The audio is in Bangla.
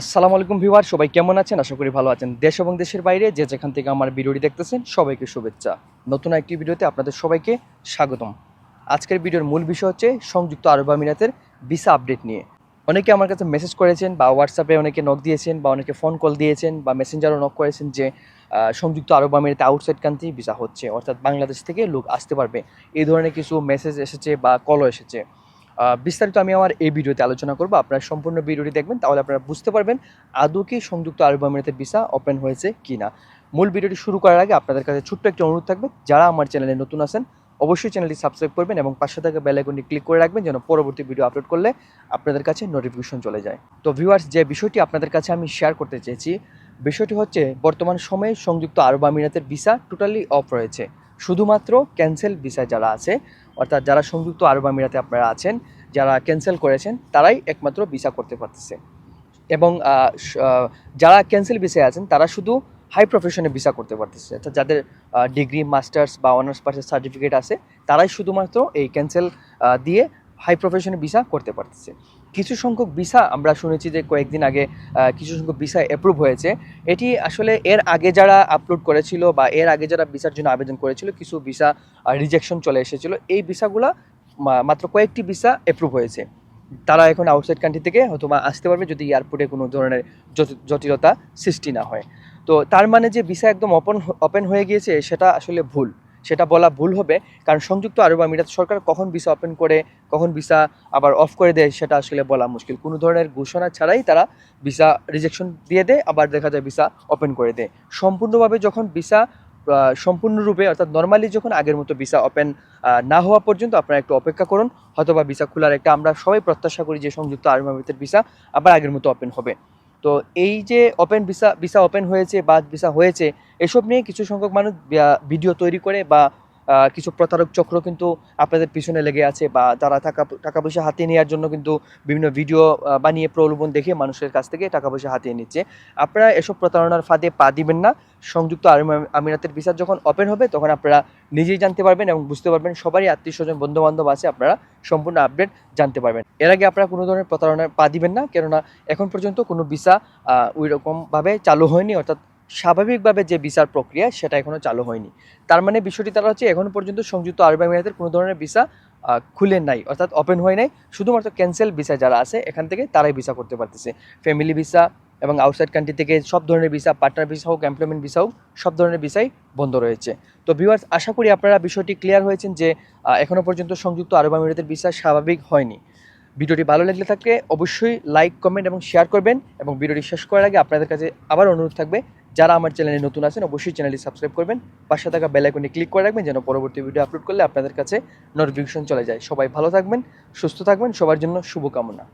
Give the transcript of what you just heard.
আসসালামু আলাইকুম ভিউয়ার, সবাই কেমন আছেন? আশা করি ভালো আছেন। দেশ এবং দেশের বাইরে যে যেখান থেকে আমার ভিডিওটি দেখতেছেন, সবাইকে শুভেচ্ছা। নতুন একটি ভিডিওতে আপনাদের সবাইকে স্বাগতম। আজকের ভিডিওর মূল বিষয় হচ্ছে সংযুক্ত আরব আমিরাতের ভিসা আপডেট নিয়ে। অনেকে আমার কাছে মেসেজ করেছেন বা হোয়াটসঅ্যাপে অনেকে নক দিয়েছেন বা অনেকে ফোন কল দিয়েছেন বা মেসেঞ্জারও নক করেছেন যে সংযুক্ত আরব আমিরাতে আউটসাইড কান্ট্রি ভিসা হচ্ছে, অর্থাৎ বাংলাদেশ থেকে লোক আসতে পারবে। এই ধরনের কিছু মেসেজ এসেছে বা কলও এসেছে। বিস্তারিত আমি আমার এই ভিডিওতে আলোচনা করব। আপনারা সম্পূর্ণ ভিডিওটি দেখবেন, তাহলে আপনারা বুঝতে পারবেন আদৌ কি সংযুক্ত আরব আমিরাতের ভিসা ওপেন হয়েছে কি না মূল ভিডিওটি শুরু করার আগে আপনাদের কাছে ছোট্ট একটি অনুরোধ থাকবে, যারা আমার চ্যানেলে নতুন আছেন, অবশ্যই চ্যানেলটি সাবস্ক্রাইব করবেন এবং পাশে থাকা বেল আইকনটি ক্লিক করে রাখবেন যেন পরবর্তী ভিডিও আপলোড করলে আপনাদের কাছে নোটিফিকেশন চলে যায়। তো ভিউয়ার্স যে বিষয়টি আপনাদের কাছে আমি শেয়ার করতে চেয়েছি, বিষয়টি হচ্ছে বর্তমান সময়ে সংযুক্ত আরব আমিরাতের ভিসা টোটালি অফ রয়েছে। শুধুমাত্র ক্যান্সেল ভিসা যারা আছে অর্থাৎ যারা সংযুক্ত আরব আমিরাতে আপনারা আছেন, যারা ক্যান্সেল করেছেন, তারাই একমাত্র ভিসা করতে পারতেছে। এবং যারা ক্যান্সেল ভিসায় আছেন, তারা শুধু হাই প্রফেশনে ভিসা করতে পারতেছে। অর্থাৎ যাদের ডিগ্রি মাস্টার্স বা অনার্স পাশের সার্টিফিকেট আছে, তারাই শুধুমাত্র এই ক্যান্সেল দিয়ে হাই প্রফেশনে ভিসা করতে পারতেছে। কিছু সংখ্যক ভিসা আমরা শুনেছি যে কয়েকদিন আগে কিছু সংখ্যক ভিসা অ্যাপ্রুভ হয়েছে। এটি আসলে এর আগে যারা আপলোড করেছিল বা এর আগে যারা ভিসার জন্য আবেদন করেছিল, কিছু ভিসা রিজেকশন চলে এসেছিল। এই ভিসাগুলো মাত্র কয়েকটি ভিসা অ্যাপ্রুভ হয়েছে। তারা এখন আউটসাইড কান্ট্রি থেকে হয়তো আসতে পারবে যদি এয়ারপোর্টে কোনো ধরনের জটিলতা সৃষ্টি না হয়। তো তার মানে যে ভিসা একদম ওপেন ওপেন হয়ে গিয়েছে, সেটা আসলে ভুল। সেটা বলা ভুল হবে। কারণ সংযুক্ত আরব আমিরাত সরকার কখন ভিসা ওপেন করে, কখন ভিসা আবার অফ করে দেয়, সেটা আসলে বলা মুশকিল। কোনো ধরনের ঘোষণা ছাড়াই তারা ভিসা রিজেকশন দিয়ে দেয়, আবার দেখা যায় ভিসা ওপেন করে দেয়। সম্পূর্ণভাবে যখন ভিসা সম্পূর্ণরূপে অর্থাৎ নর্মালি যখন আগের মতো ভিসা ওপেন না হওয়া পর্যন্ত আপনারা একটু অপেক্ষা করুন হয়তো বা ভিসা খোলার একটা আমরা সবাই প্রত্যাশা করি যে সংযুক্ত আরব আমিরাতের ভিসা আবার আগের মতো ওপেন হবে। তো এই যে ওপেন ভিসা ভিসা ওপেন হয়েছে বা ভিসা হয়েছে, এসব নিয়ে কিছু সংখ্যক মানুষ ভিডিও তৈরি করে বা কিছু প্রতারক চক্র কিন্তু আপনাদের পিছনে লেগে আছে বা তারা টাকা টাকা পয়সা হাতিয়ে নেওয়ার জন্য কিন্তু বিভিন্ন ভিডিও বানিয়ে প্রলোভন দেখে মানুষের কাছ থেকে টাকা পয়সা হাতিয়ে নিচ্ছে। আপনারা এসব প্রতারণার ফাঁদে পা দিবেন না। সংযুক্ত আমিরাতের ভিসা যখন ওপেন হবে, তখন আপনারা নিজেই জানতে পারবেন এবং বুঝতে পারবেন সবারই আত্মীয় স্বজন বন্ধু বান্ধব আছে, আপনারা সম্পূর্ণ আপডেট জানতে পারবেন। এর আগে আপনারা কোনো ধরনের প্রতারণার পা দিবেন না, কেননা এখন পর্যন্ত কোনো ভিসা ওই রকমভাবে চালু হয়নি, অর্থাৎ স্বাভাবিকভাবে যে ভিসার প্রক্রিয়া সেটা এখনও চালু হয়নি। তার মানে বিষয়টি তারা হচ্ছে এখনও পর্যন্ত সংযুক্ত আরব আমিরাতের কোনো ধরনের ভিসা খুলে নাই, অর্থাৎ ওপেন হয় নাই। শুধুমাত্র ক্যান্সেল ভিসা যারা আছে, এখান থেকে তারাই ভিসা করতে পারতেছে। ফ্যামিলি ভিসা এবং আউটসাইড কান্ট্রি থেকে সব ধরনের ভিসা পার্টনার ভিসা হোক এমপ্লয়মেন্ট ভিসা হোক, সব ধরনের ভিসাই বন্ধ রয়েছে। তো ভিউয়ার্স আশা করি আপনারা বিষয়টি ক্লিয়ার হয়েছেন যে এখনও পর্যন্ত সংযুক্ত আরব আমিরাতের ভিসা স্বাভাবিক হয়নি। ভিডিওটি ভালো লাগলে থাকলে অবশ্যই লাইক, কমেন্ট এবং শেয়ার করবেন এবং ভিডিওটি শেষ করার আগে আপনাদের কাছে আবার অনুরোধ থাকবে, যারা আমার চ্যানেলে নতুন আছেন অবশ্যই চ্যানেলটি সাবস্ক্রাইব করবেন, পাশে থাকা বেল আইকনে ক্লিক করে রাখবেন যেন পরবর্তী ভিডিও আপলোড করলে আপনাদের কাছে নোটিফিকেশন চলে যায়। সবাই ভালো থাকবেন, সুস্থ থাকবেন, সবার জন্য শুভকামনা।